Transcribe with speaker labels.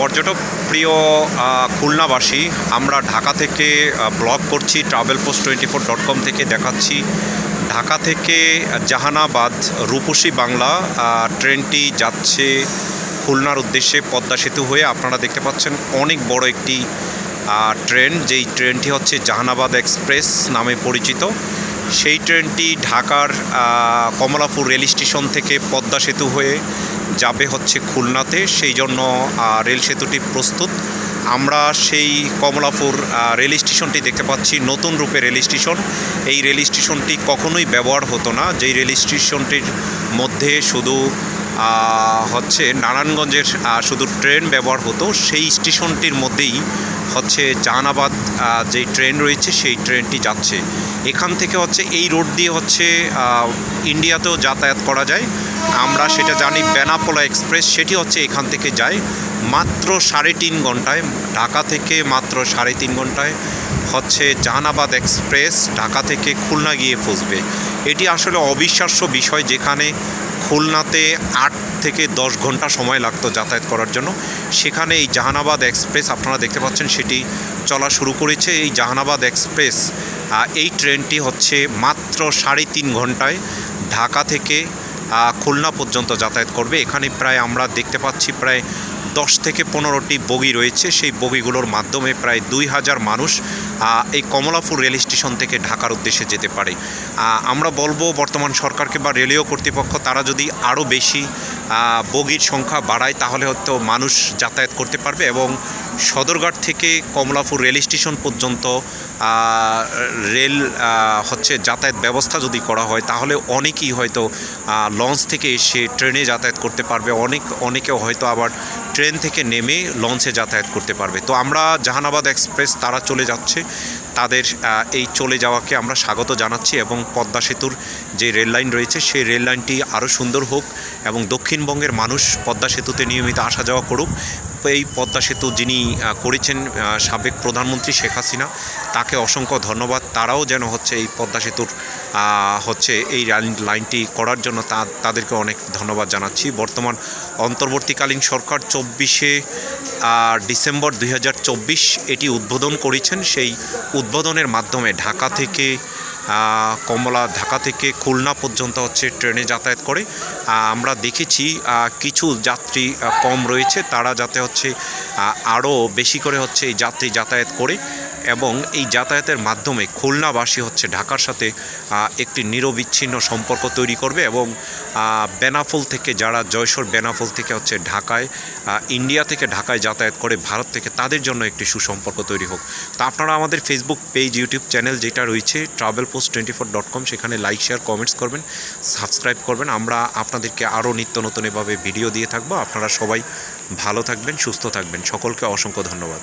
Speaker 1: পর্যটক প্রিয় খুলনাবাসী, আমরা ঢাকা থেকে ব্লগ করছি travel post twenty four dot com থেকে দেখাচ্ছি। ঢাকা থেকে জাহানাবাদ, রূপসী বাংলা ট্রেনটি যাচ্ছে খুলনার উদ্দেশ্যে পদ্মা সেতু হয়ে। আপনারা দেখতে পাচ্ছেন অনেক বড় একটি ট্রেন। যেই ট্রেনটি হচ্ছে জাহানাবাদ এক্সপ্রেস নামে পরিচিত। সেই ট্রেনটি ঢাকার কমলাপুর রেল স্টেশন থেকে পদ্মা সেতু হয়ে যাবে হচ্ছে খুলনাতে, সেই জন্য রেল সেতুটি প্রস্তুত। আমরা সেই কমলাপুর রেল স্টেশনটি দেখতে পাচ্ছি, নতুন রূপে রেল স্টেশন। এই রেল স্টেশনটি কখনোই ব্যবহার হতো না। যেই রেল স্টেশনটির মধ্যে শুধু হচ্ছে নারায়ণগঞ্জের শুধু ট্রেন ব্যবহার হতো, সেই স্টেশনটির মধ্যেই হচ্ছে জাহানাবাদ যেই ট্রেন রয়েছে, সেই ট্রেনটি যাচ্ছে। এখান থেকে হচ্ছে এই রোড দিয়ে হচ্ছে ইন্ডিয়াতেও যাতায়াত করা যায়। আমরা সেটা জানি, বেনাপোলা এক্সপ্রেস, সেটি হচ্ছে এখান থেকে যায় মাত্র সাড়ে তিন ঘন্টায়, ঢাকা থেকে মাত্র সাড়ে তিন ঘন্টায় হচ্ছে জাহানাবাদ এক্সপ্রেস, ঢাকা থেকে খুলনা গিয়ে পৌঁছবে এটি আসলে অবিশ্বাস্য বিষয় যেখানে খুলনাতে আট থেকে দশ ঘণ্টা সময় লাগতো যাতায়াত করার জন্য। সেখানে এই জাহানাবাদ এক্সপ্রেস, আপনারা দেখতে পাচ্ছেন, সেটি চলা শুরু করেছে। এই জাহানাবাদ এক্সপ্রেস এই ট্রেনটি হচ্ছে মাত্র সাড়ে তিন ঘন্টায় ঢাকা থেকে খুলনা পর্যন্ত যাতায়াত করবে। এখানে প্রায় আমরা দেখতে পাচ্ছি প্রায় দশ থেকে পনেরোটি বগি রয়েছে। সেই বগিগুলোর মাধ্যমে প্রায় দুই হাজার মানুষ এই কমলাপুর রেল স্টেশন থেকে ঢাকার উদ্দেশ্যে যেতে পারে। আমরা বলব বর্তমান সরকারকে বা রেলীয় কর্তৃপক্ষ, তারা যদি আরও বেশি বগির সংখ্যা বাড়ায়, তাহলে হয়তো মানুষ যাতায়াত করতে পারবে এবং সদরঘাট থেকে কমলাপুর রেল স্টেশন পর্যন্ত রেল হচ্ছে যাতায়াত ব্যবস্থা যদি করা হয়, তাহলে অনেকেই হয়তো লঞ্চ থেকে এসে ট্রেনে যাতায়াত করতে পারবে। অনেক, অনেকেও হয়তো আবার ট্রেন থেকে নেমে লঞ্চে যাতায়াত করতে পারবে। তো আমরা জাহানাবাদ এক্সপ্রেস তারা চলে যাচ্ছে। তাদের এই চলে যাওয়াকে আমরা স্বাগত জানাচ্ছি এবং পদ্মা সেতুর যে রেল লাইন রয়েছে, সেই রেল লাইনটি আরও সুন্দর হোক এবং দক্ষিণবঙ্গের মানুষ পদ্মা সেতুতে নিয়মিত আসা যাওয়া করুক। এই পদ্মা সেতু যিনি করেছেন সাবেক প্রধানমন্ত্রী শেখ হাসিনা, তাকে অসংখ্য ধন্যবাদ। তারাও যেন হচ্ছে এই পদ্মা সেতুর হচ্ছে এই লাইন- লাইনটি করার জন্য তা, তাদেরকে অনেক ধন্যবাদ জানাচ্ছি। বর্তমান অন্তর্বর্তীকালীন সরকার চব্বিশে ডিসেম্বর দুই হাজার চব্বিশ এটি উদ্বোধন করেছেন। সেই উদ্বোধনের মাধ্যমে ঢাকা থেকে কমলা ঢাকা থেকে খুলনা পর্যন্ত হচ্ছে ট্রেনে যাতায়াত করে। আমরা দেখেছি কিছু যাত্রী কম রয়েছে। তারা যাতে হচ্ছে আরও বেশি করে হচ্ছে এই যাত্রী যাতায়াত করে। এবং এই যাতায়াতের মাধ্যমে খুলনাবাসী হচ্ছে ঢাকার সাথে একটি নিরবিচ্ছিন্ন সম্পর্ক তৈরি করবে এবং বেনাফুল থেকে যারা জয়সর বেনাফুল থেকে হচ্ছে ঢাকায় ইন্ডিয়া থেকে ঢাকায় যাতায়াত করে, ভারত থেকে তাদের জন্য একটি সুসম্পর্ক তৈরি হোক। তো আপনারা আমাদের ফেসবুক পেজ ইউটিউব চ্যানেল যেটা রয়েছে travel post twenty four dot com সেখানে লাইক শেয়ার কমেন্টস করবেন সাবস্ক্রাইব করবেন। আমরা আপনাদেরকে আরও নিত্য নতুন এভাবে ভিডিও দিয়ে থাকব। আপনারা সবাই ভালো থাকবেন, সুস্থ থাকবেন। সকলকে অসংখ্য ধন্যবাদ।